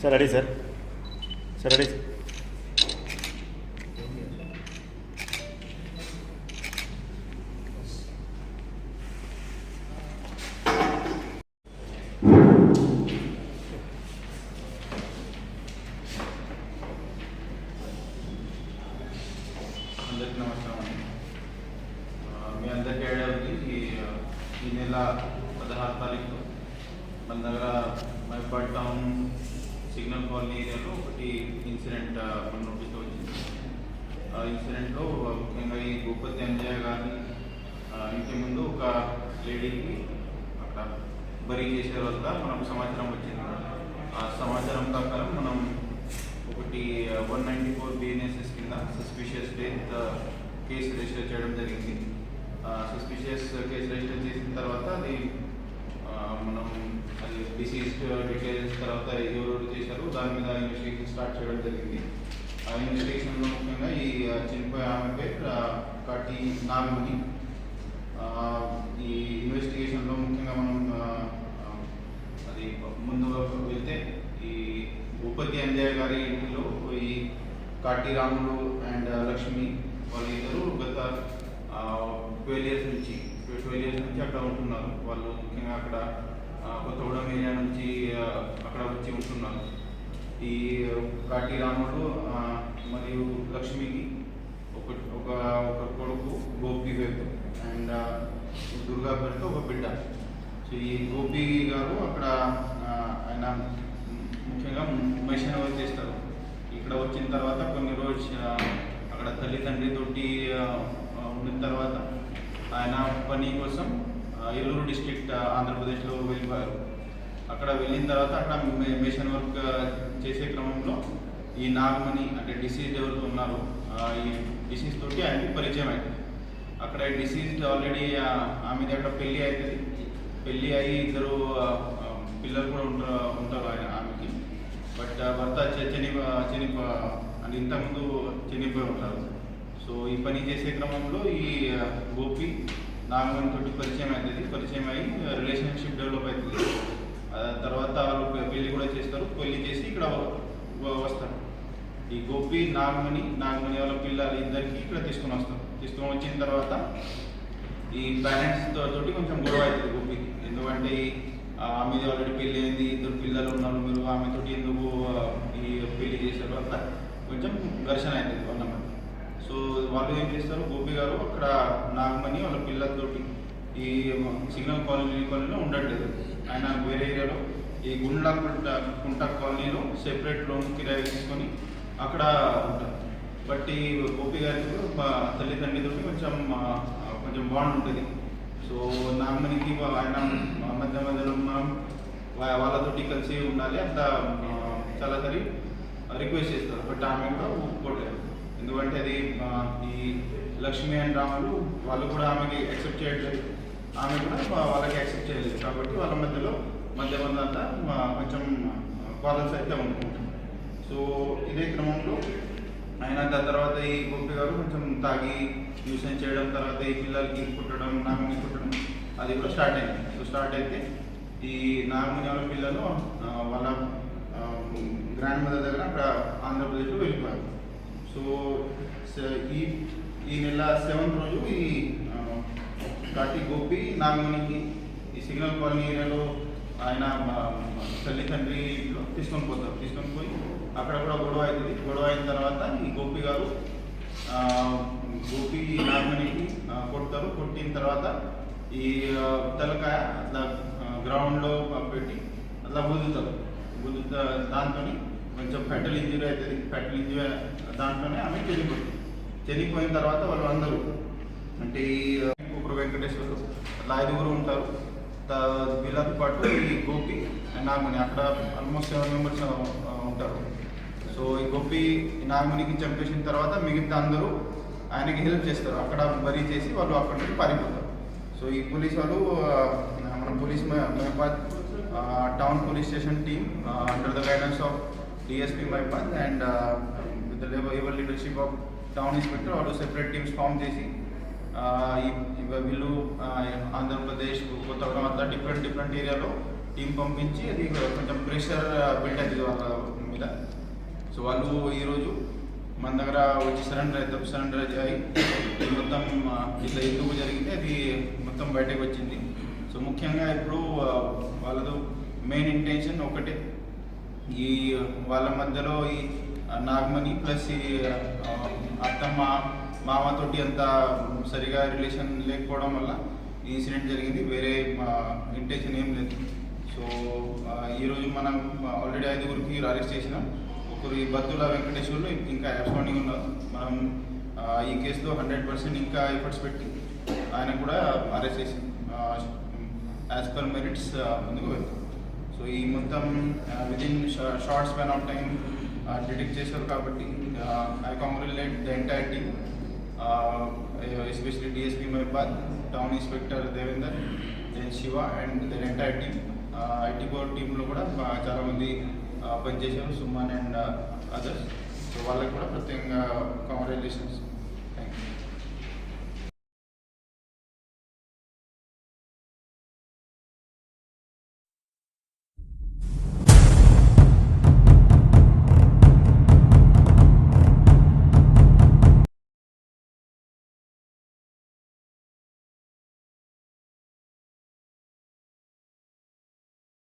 sir ready sir sir ready అందరికీ నమస్కారం అండి ఆ, మీ అందరికీ ఐడియా ఉంది ఈ ఈ నెల పదహారు తారీఖు మన దగ్గర మైపాడ్ టౌన్ సిగ్నల్ కాలనీ ఏరియాలో ఒకటి ఇన్సిడెంట్ మన నోటీస్లో వచ్చింది. ఆ ఇన్సిడెంట్లో ముఖ్యంగా ఈ భూపతి అంజయ్య గారిని ఇంటి ముందు ఒక లేడీకి అక్కడ బరీ చేసే వద్ద మనకు సమాచారం వచ్చింది. ఆ సమాచారం ప్రకారం మనం ఒకటి వన్ నైంటీ ఫోర్ బిఎన్ఎస్ఎస్ కింద సస్పిషియస్ డెత్ కేసు రిజిస్టర్ చేయడం జరిగింది. సస్పిషియస్ కేసు రిజిస్టర్ చేసిన తర్వాత అది మనం అది డిసీజ్ డీటెయిల్స్ తర్వాత ఎవరు చేశారు దాని మీద ఇన్వెస్టిగేషన్ స్టార్ట్ చేయడం జరిగింది. ఆ ఇన్వెస్టిగేషన్లో ముఖ్యంగా ఈ చనిపోయే ఆమె పేరు కటి కాటి నాగమణి. ఈ ఇన్వెస్టిగేషన్లో ముఖ్యంగా మనం అది ముందు వెళ్తే ఈ భూపతి అంజయ్య గారి ఇంటిలో ఈ కాటి రాములు అండ్ లక్ష్మి వాళ్ళు ఇద్దరు గత ట్వెల్వ్ ఇయర్స్ నుంచి ట్వెల్వ్ ఇయర్స్ నుంచి అక్కడ ఉంటున్నారు. వాళ్ళు ముఖ్యంగా అక్కడ కొత్తగూడెం ఏరియా నుంచి అక్కడ వచ్చి ఉంటున్నాను. ఈ కాటి రాముడు మరియు లక్ష్మికి ఒక ఒక ఒక కొడుకు గోపి పేరుతో అండ్ దుర్గా పేరుతో ఒక బిడ్డ. సో ఈ గోపి గారు అక్కడ ఆయన ముఖ్యంగా మెషిన్ చేస్తారు. ఇక్కడ వచ్చిన తర్వాత కొన్ని రోజు అక్కడ తల్లిదండ్రితోటి తోటి ఉన్న తర్వాత ఆయన పని కోసం ఏలూరు డిస్ట్రిక్ట్ ఆంధ్రప్రదేశ్లో వెళ్ళిపోయారు అక్కడ వెళ్ళిన తర్వాత అక్కడ మిషన్ వర్క్ చేసే క్రమంలో ఈ నాగమణి అంటే డిసీజ్ ఎవరు ఉన్నారు ఈ డిసీజ్ తోటి ఆయనకి పరిచయం అయింది. అక్కడ డిసీజ్ ఆల్రెడీ ఆమె దగ్గర పెళ్ళి అవుతుంది పెళ్ళి అయ్యి ఇద్దరు పిల్లలు కూడా ఉంటారు ఉంటారు ఆయన ఆమెకి. బట్ ఆ భర్త చని చని అంటే ఇంతకుముందు చనిపోయి ఉంటారు. సో ఈ పని చేసే క్రమంలో ఈ గోపి నాగమణి తోటి పరిచయం అవుతుంది పరిచయం అయ్యి రిలేషన్షిప్ డెవలప్ అవుతుంది తర్వాత వాళ్ళు పెళ్ళి కూడా చేస్తారు. పెళ్ళి చేసి ఇక్కడ వస్తారు. ఈ గోపి నాగమణి నాగమణి వాళ్ళ పిల్లలు ఇద్దరికి ఇక్కడ తీసుకొని వస్తారు. తీసుకొని వచ్చిన తర్వాత ఈ పేరెంట్స్ తోటి కొంచెం గొడవ అవుతుంది గోపికి. ఎందుకంటే ఈ, ఆమెది ఆల్రెడీ పెళ్ళి అయింది. ఇద్దరు పిల్లలు ఉన్నారు. మీరు ఆమె తోటి ఎందుకు ఈ పెళ్ళి చేసిన తర్వాత కొంచెం ఘర్షణ అవుతుంది వాళ్ళ సో వాళ్ళు ఏం చేస్తారు? గోపి గారు అక్కడ నాగమణి వాళ్ళ పిల్లలతోటి ఈ సిగ్నల్ కాలనీ కాలనీలో ఉండట్లేదు ఆయన వేరే ఏరియాలో ఈ గుండ్ల కుంట కుంట కాలనీలో సెపరేట్ లోన్ కిరాయి తీసుకొని అక్కడ ఉంటారు. బట్ ఈ గోపి గారికి మా తల్లిదండ్రులతో కొంచెం కొంచెం బాండ్ ఉంటుంది. సో నాగమణికి ఆయన మధ్య మధ్యలో మనం వాళ్ళతోటి కలిసి ఉండాలి. అంత ఆ, చాలా సరి రిక్వెస్ట్ చేస్తారు. బట్ ఆమె కూడా ఎందుకంటే అది ఈ లక్ష్మి అండ్ రాములు వాళ్ళు కూడా ఆమెకి యాక్సెప్ట్ చేయట్లేదు. ఆమె కూడా వాళ్ళకి యాక్సెప్ట్ చేయలేదు. కాబట్టి వాళ్ళ మధ్యలో మధ్య మధ్య అంతా కొంచెం క్వాలల్స్ అయితే ఉంటుంది సో ఇదే క్రమంలో ఆయన దాని తర్వాత ఈ గోపి గారు కొంచెం తాగి ట్యూషన్ చేయడం తర్వాత ఈ పిల్లలకి కుట్టడం నాగమణి కుట్టడం అది కూడా స్టార్ట్ అయింది. సో స్టార్ట్ అయితే ఈ నాగమణి వాళ్ళ పిల్లలు వాళ్ళ గ్రాండ్ మదర్ దగ్గర అక్కడ ఆంధ్రప్రదేశ్లో వెళ్ళిపోయారు. సో ఈ ఈ నెల సెవెంత్ రోజు ఈ కాటి గోపి నాగమణికి ఈ సిగ్నల్ కాలనీ ఏరియాలో ఆయన తల్లి తండ్రి ఇంట్లో తీసుకొని పోతారు తీసుకొని పోయి అక్కడ కూడా గొడవ అవుతుంది గొడవ అయిన తర్వాత ఈ గోపి గారు గోపి నాగమణికి కొడతారు కొట్టిన తర్వాత ఈ తలకాయ అట్లా గ్రౌండ్లో పెట్టి అట్లా గుద్దుతారు గుద్దుతా దాంతో కొంచెం ఫెటల్ ఇంజురీ అవుతుంది. ఫెటల్ ఇంజురీ దాంట్లోనే ఆమె చనిపోయింది చనిపోయిన తర్వాత వాళ్ళు అందరూ అంటే ఈ కుకుడు వెంకటేశ్వరు అట్లా ఐదుగురు ఉంటారు. వీళ్ళతో పాటు ఈ గోపి అండ్ నాగుని అక్కడ ఆల్మోస్ట్ సెవెన్ మెంబర్స్ ఉంటారు. సో ఈ గోపి నాగునికి చంపేసిన తర్వాత మిగతా అందరూ ఆయనకి హెల్ప్ చేస్తారు. అక్కడ బరీ చేసి వాళ్ళు అక్కడి నుంచి పారిపోతారు. సో ఈ పోలీస్ వాళ్ళు మన పోలీస్ మ- Mahabad town police station station under the under of DSP Maipal and uh, with the level, able leadership of town inspector, all separate teams form చేసి వీళ్ళు ఆంధ్రప్రదేశ్ కొత్తగూడెం అంతా డిఫరెంట్ డిఫరెంట్ ఏరియాలో టీం పంపించి అది కొంచెం ప్రెషర్ బిల్డ్ అయింది వాళ్ళ మీద. సో వాళ్ళు ఈరోజు మన దగ్గర వచ్చి సరెండర్ అయితే సరెండర్ అయ్యి మొత్తం ఇట్లా ఎందుకు జరిగింది అది మొత్తం బయటకు వచ్చింది. సో ముఖ్యంగా ఇప్పుడు వాళ్ళతో మెయిన్ ఇంటెన్షన్ ఒకటే. ఈ వాళ్ళ మధ్యలో ఈ నాగమణి ప్లస్ ఈ అత్తమ్మ మామతోటి అంత సరిగా రిలేషన్ లేకపోవడం వల్ల ఈ ఇన్సిడెంట్ జరిగింది. వేరే ఇంటెన్షన్ ఏం లేదు. సో ఈరోజు మనం ఆల్రెడీ ఐదుగురికి అరెస్ట్ చేసినాం. ఒకరు ఈ బత్తుల వెంకటేశ్వర్లు ఇంకా అబ్స్పాండింగ్ ఉన్నారు మనం ఈ కేసులో హండ్రెడ్ పర్సెంట్ ఇంకా ఎఫర్ట్స్ పెట్టి ఆయన కూడా అరెస్ట్ చేసి యాజ్ పర్ మెరిట్స్ ముందుకు వెళ్తాం. సో ఈ మొత్తం within short span of time detect చేశారు కాబట్టి I congratulate the entire team especially DSP Mahabad town inspector Devender then Shiva and then entire team IT board టీంలో కూడా బా- చాలామంది uh, పనిచేశారు సుమన్ అండ్ అదర్స్ సో వాళ్ళకి కూడా ప్రత్యేకంగా కాంగ్రాచులేషన్స్ థ్యాంక్ యూ